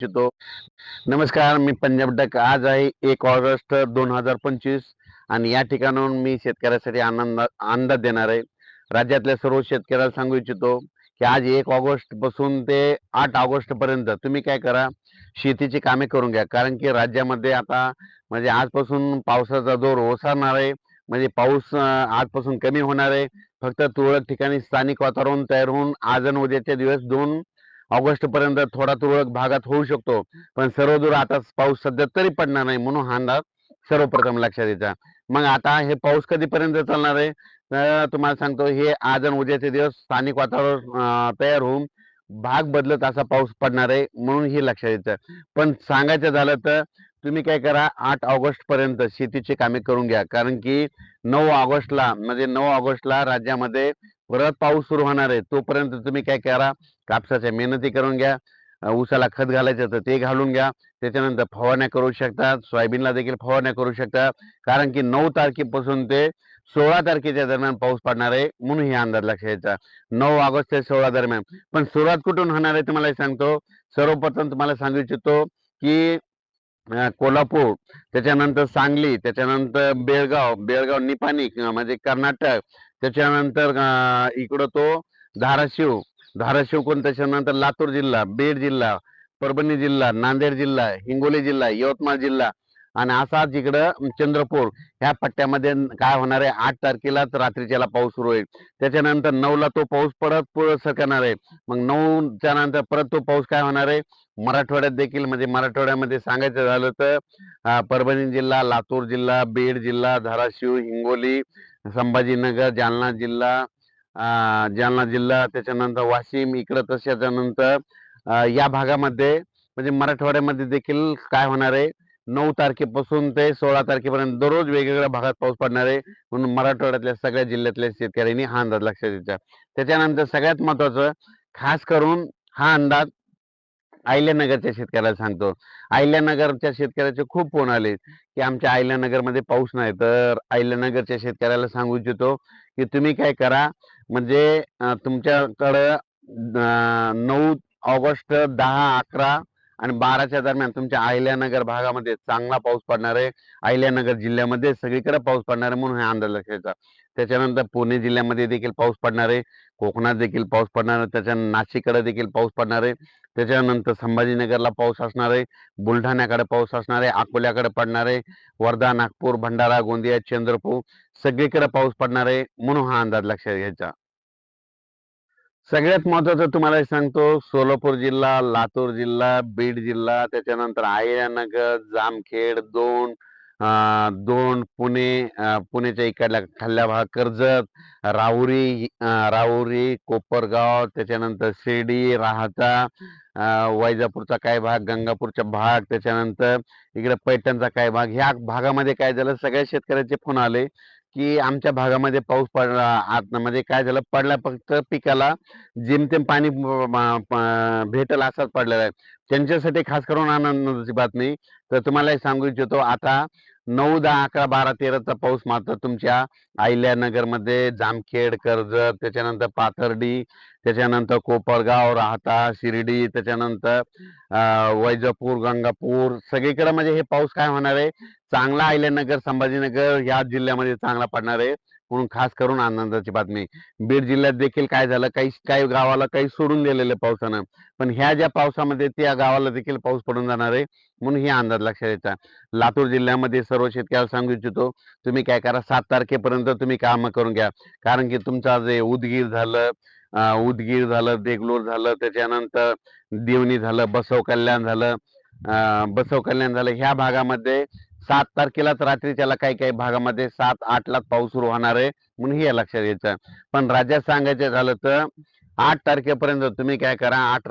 इच्छितो. नमस्कार मी पंजाब डक. आज आहे एक ऑगस्ट दोन हजार पंचवीस आणि या ठिकाणाहून मी शेतकऱ्यासाठी आनंद अंदाज देणार आहे. राज्यातल्या सर्व शेतकऱ्याला सांगू इच्छितो की आज एक ऑगस्टपासून ते आठ ऑगस्ट पर्यंत तुम्ही काय करा शेतीची कामे करून घ्या. कारण की राज्यामध्ये आता म्हणजे आजपासून पावसाचा जोर ओसरणार आहे. म्हणजे पाऊस आजपासून कमी होणार आहे. फक्त तुरळक ठिकाणी स्थानिक वातावरण तयार होऊन आज आणि उद्याचे दिवस दोन ऑगस्ट पर्यंत थोडा तुरळक भागात होऊ शकतो. पण सर्वदूर आता पाऊस सध्या तरी पडणार नाही म्हणून हा अंदाज सर्वप्रथम लक्षात द्यायचा मग आता हे पाऊस कधीपर्यंत चालणार आहे? तुम्हाला सांगतो हे आज आणि उद्याचे दिवस स्थानिक वातावरण तयार होऊन भाग बदलत असा पाऊस पडणार आहे म्हणून हे लक्षात येतं. पण सांगायचं झालं तर तुम्ही काय करा आठ ऑगस्ट पर्यंत शेतीची कामे करून घ्या. कारण की नऊ ऑगस्टला म्हणजे नऊ ऑगस्टला राज्यामध्ये परत पाऊस सुरू होणार आहे. तोपर्यंत तुम्ही काय करा कापसाच्या मेहनती करून घ्या. ऊसाला खत घालायचं तर ते घालून घ्या. त्याच्यानंतर फवारण्या करू शकता सोयाबीनला देखील फवारण्या करू शकता कारण की नऊ तारखेपासून ते सोळा तारखेच्या दरम्यान पाऊस पडणार आहे म्हणून हे अंदाज लक्षात यायचा नऊ ऑगस्ट ते सोळा दरम्यान. पण सुरुवात कुठून होणार आहे तुम्हाला सांगतो. सर्वप्रथम तुम्हाला सांगू इच्छितो की कोल्हापूर त्याच्यानंतर सांगली त्याच्यानंतर बेळगाव बेळगाव निपाणी म्हणजे कर्नाटक त्याच्यानंतर इकडं तो धाराशिव धाराशिव कोण त्याच्यानंतर लातूर जिल्हा बीड जिल्हा परभणी जिल्हा नांदेड जिल्हा हिंगोली जिल्हा यवतमाळ जिल्हा आणि असाच इकडं चंद्रपूर ह्या पट्ट्यामध्ये काय होणार आहे? आठ तारखेलाच रात्रीच्याला पाऊस सुरू होईल. त्याच्यानंतर नऊला तो पाऊस परत पुढे सरकणार आहे. मग नऊच्या नंतर परत तो पाऊस काय होणार आहे? मराठवाड्यात देखील म्हणजे मराठवाड्यामध्ये सांगायचं झालं तर परभणी जिल्हा लातूर जिल्हा बीड जिल्हा धाराशिव हिंगोली संभाजीनगर जालना जिल्हा जालना जिल्हा त्याच्यानंतर वाशिम इकडं तशाच्यानंतर नंतर या भागामध्ये म्हणजे मराठवाड्यामध्ये देखील काय होणार आहे? नऊ तारखेपासून ते सोळा तारखेपर्यंत दररोज वेगवेगळ्या भागात पाऊस पडणार आहे. म्हणून मराठवाड्यातल्या सगळ्या जिल्ह्यातल्या शेतकऱ्यांनी हा अंदाज लक्षात घ्यायचा. त्याच्यानंतर सगळ्यात महत्वाचं खास करून हा अंदाज अहिल्यानगरच्या शेतकऱ्याला सांगतो. अहिल्यानगरच्या शेतकऱ्याचे खूप फोन आले की आमच्या अहिल्यानगरमध्ये पाऊस नाही. तर अहिल्यानगरच्या शेतकऱ्याला सांगू इच्छितो की तुम्ही काय करा म्हणजे तुमच्याकडं नऊ ऑगस्ट दहा अकरा आणि बाराच्या दरम्यान तुमच्या अहिल्यानगर भागामध्ये चांगला पाऊस पडणार आहे. अहिल्यानगर जिल्ह्यामध्ये सगळीकडे पाऊस पडणार आहे म्हणून हा अंदाज लक्षात त्याच्यानंतर पुणे जिल्ह्यामध्ये देखील पाऊस पडणार आहे. कोकणात देखील पाऊस पडणार आहे. त्याच्या नाशिककडे देखील पाऊस पडणार आहे. त्याच्यानंतर संभाजीनगरला पाऊस असणार आहे. बुलढाण्याकडे पाऊस असणार आहे. अकोल्याकडे पडणार आहे. वर्धा नागपूर भंडारा गोंदिया चंद्रपूर सगळीकडे पाऊस पडणार आहे म्हणून हा अंदाज लक्षात घ्यायचा. सगळ्यात महत्वाचं तुम्हाला सांगतो सोलापूर जिल्हा लातूर जिल्हा बीड जिल्हा त्याच्यानंतर आयनगर जामखेड दोन दोन पुणे पुणेच्या इकडल्या खाल्ल्या भाग कर्जत राहुरी राहुरी कोपरगाव त्याच्यानंतर शिर्डी राहाता वैजापूरचा काही भाग गंगापूरचा भाग त्याच्यानंतर इकडे पैठणचा काही भाग. ह्या भागामध्ये काय झालं सगळ्या शेतकऱ्याचे फोन आले. की आमच्या भागामध्ये पाऊस पडला आत म्हणजे काय झालं पडला फक्त पिकाला जेमतेम पाणी भेटल भेटेल असाच पडलेला आहे. त्यांच्यासाठी खास करून आनंदाची बातमी. तर तुम्हाला सांगू इच्छितो आता नऊ दहा अकरा बारा तेराचा पाऊस मात्र तुमच्या अहिल्यानगरमध्ये जामखेड कर्जत त्याच्यानंतर पाथर्डी त्याच्यानंतर कोपरगाव राहता शिर्डी त्याच्यानंतर वैजापूर गंगापूर सगळीकडे म्हणजे हे पाऊस काय होणार आहे? चांगला अहिल्यानगर संभाजीनगर या जिल्ह्यामध्ये चांगला पडणार आहे. म्हणून खास करून आनंदाची बातमी. बीड जिल्ह्यात देखील काय झालं? काही काही गावाला काही सोडून दिलेलं पावसानं. पण ह्या ज्या पावसामध्ये त्या गावाला देखील पाऊस पडून जाणार आहे म्हणून ही अंदाज लक्षात येतात लातूर जिल्ह्यामध्ये सर्व शेतकऱ्याला सांगू इच्छितो तुम्ही काय करा सात तारखेपर्यंत तुम्ही कामं करून घ्या. कारण की तुमचा जे उदगीर झालं उदगीर झालं देगलूर झालं त्याच्यानंतर देवणी झालं बसव कल्याण झालं बसव कल्याण झालं. ह्या भागामध्ये सात तारखेलाच रात्रीच्याला काही काही भागामध्ये सात आठ लाख पाऊस सुरू होणार आहे म्हणून हे लक्षात घ्यायचं. पण राज्यात सांगायचं झालं तर आठ तारखेपर्यंत तुम्ही काय करा आठ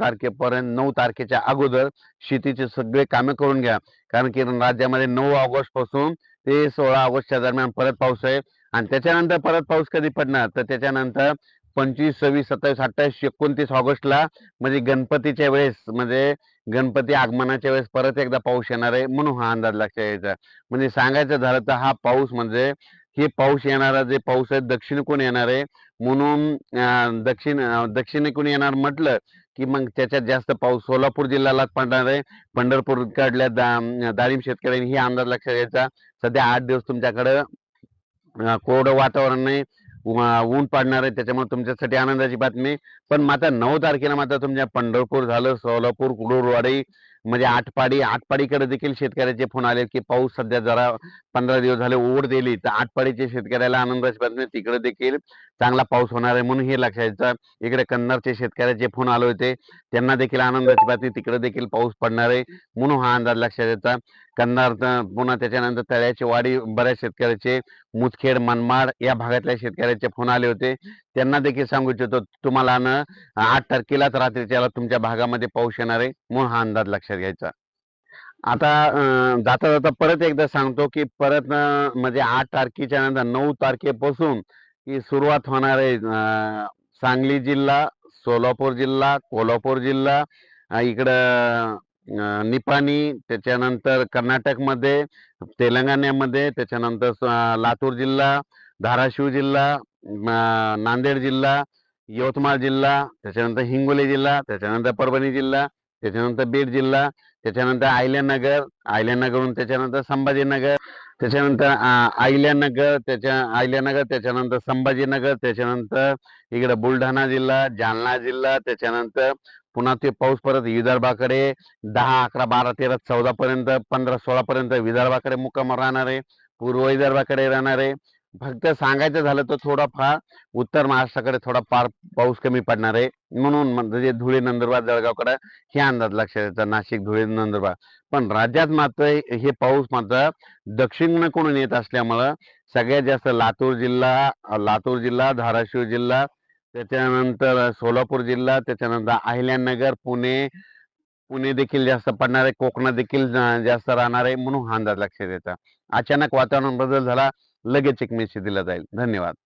तारखेपर्यंत नऊ तारखेच्या अगोदर शेतीचे सगळे कामे करून घ्या. कारण की राज्यामध्ये नऊ ऑगस्टपासून ते सोळा ऑगस्टच्या दरम्यान परत पाऊस आहे. आणि त्याच्यानंतर परत पाऊस कधी पडणार? तर त्याच्यानंतर पंचवीस सव्वीस सत्तावीस अठ्ठावीस एकोणतीस ऑगस्टला म्हणजे गणपतीच्या वेळेस म्हणजे गणपती आगमनाच्या वेळेस परत एकदा पाऊस येणार आहे म्हणून हा अंदाज लक्षात यायचा. म्हणजे सांगायचं झालं तर हा पाऊस म्हणजे हे पाऊस येणारा जे पाऊस आहे दक्षिणेकडून येणार आहे. म्हणून दक्षिण दक्षिणेकडून येणार म्हटलं की मग त्याच्यात जास्त पाऊस सोलापूर जिल्ह्याला पडणार आहे. पंढरपूर कडल्या दा- डाळिंब शेतकऱ्यांनी ही अंदाज लक्षात घ्यायचा. सध्या आठ दिवस तुमच्याकडं कोरडं वातावरण नाही ऊन पाडणार आहे त्याच्यामुळे तुमच्यासाठी आनंदाची बातमी. पण मात्र नऊ तारखेला मात्र तुमच्या पंढरपूर झालं सोलापूर कुडूरवाडी म्हणजे आटपाडी आटपाडीकडे देखील शेतकऱ्याचे फोन आले की पाऊस सध्या जरा पंधरा दिवस झाले ओढ दिली. तर आटपाडीच्या शेतकऱ्याला आनंदाची बातमी तिकडे देखील चांगला पाऊस होणार आहे म्हणून हे लक्षात घ्यायचं इकडे कन्नडचे शेतकऱ्याचे फोन आले होते. त्यांना देखील आनंदाची बातमी तिकडे देखील पाऊस पडणार आहे म्हणून हा अंदाज लक्षात घ्यायचा कन्नड पुन्हा त्याच्यानंतर तळ्याची वाडी बऱ्याच शेतकऱ्याचे मुदखेड मनमाड या भागातल्या शेतकऱ्याचे फोन आले होते. त्यांना देखील सांगू इच्छितो तुम्हाला ना आठ तारखेलाच रात्रीच्या तुमच्या भागामध्ये पाऊस येणार आहे म्हणून हा अंदाज लक्षात घ्यायचा. आता जाता जाता परत एकदा सांगतो की परत म्हणजे आठ तारखेच्या नंतर नऊ तारखेपासून ही सुरुवात होणार आहे सांगली जिल्हा सोलापूर जिल्हा कोल्हापूर जिल्हा इकडं निपाणी त्याच्यानंतर कर्नाटकमध्ये तेलंगणामध्ये त्याच्यानंतर लातूर जिल्हा धाराशिव जिल्हा नांदेड जिल्हा यवतमाळ जिल्हा त्याच्यानंतर हिंगोली जिल्हा त्याच्यानंतर परभणी जिल्हा त्याच्यानंतर बीड जिल्हा त्याच्यानंतर आयल्यानगर आयल्यानगरहून त्याच्यानंतर संभाजीनगर त्याच्यानंतर आयल्यानगर त्याच्या आयल्यानगर त्याच्यानंतर संभाजीनगर त्याच्यानंतर इकडे बुलढाणा जिल्हा जालना जिल्हा त्याच्यानंतर पुन्हा ते पाऊस परत विदर्भाकडे दहा अकरा बारा तेरा चौदा पर्यंत पंधरा सोळा पर्यंत विदर्भाकडे मुक्काम राहणार आहे पूर्व विदर्भाकडे राहणार आहे फक्त सांगायचं झालं तर थोडाफार उत्तर महाराष्ट्राकडे थोडा फार पाऊस कमी पडणार आहे. म्हणून म्हणजे धुळे नंदुरबार जळगावकडे हे अंदाज लक्षात येतात नाशिक धुळे नंदुरबार. पण राज्यात मात्र हे पाऊस मात्र दक्षिणकडून येत असल्यामुळं सगळ्यात जास्त लातूर जिल्हा लातूर जिल्हा धाराशिव जिल्हा त्याच्यानंतर सोलापूर जिल्हा त्याच्यानंतर अहिल्यानगर पुणे पुणे देखील जास्त पडणार आहे. कोकणात देखील जास्त राहणार आहे म्हणून हा अंदाज लक्षात येतात अचानक वातावरण बदल झाला. लगेच एक मेसेज दिला जाईल. धन्यवाद.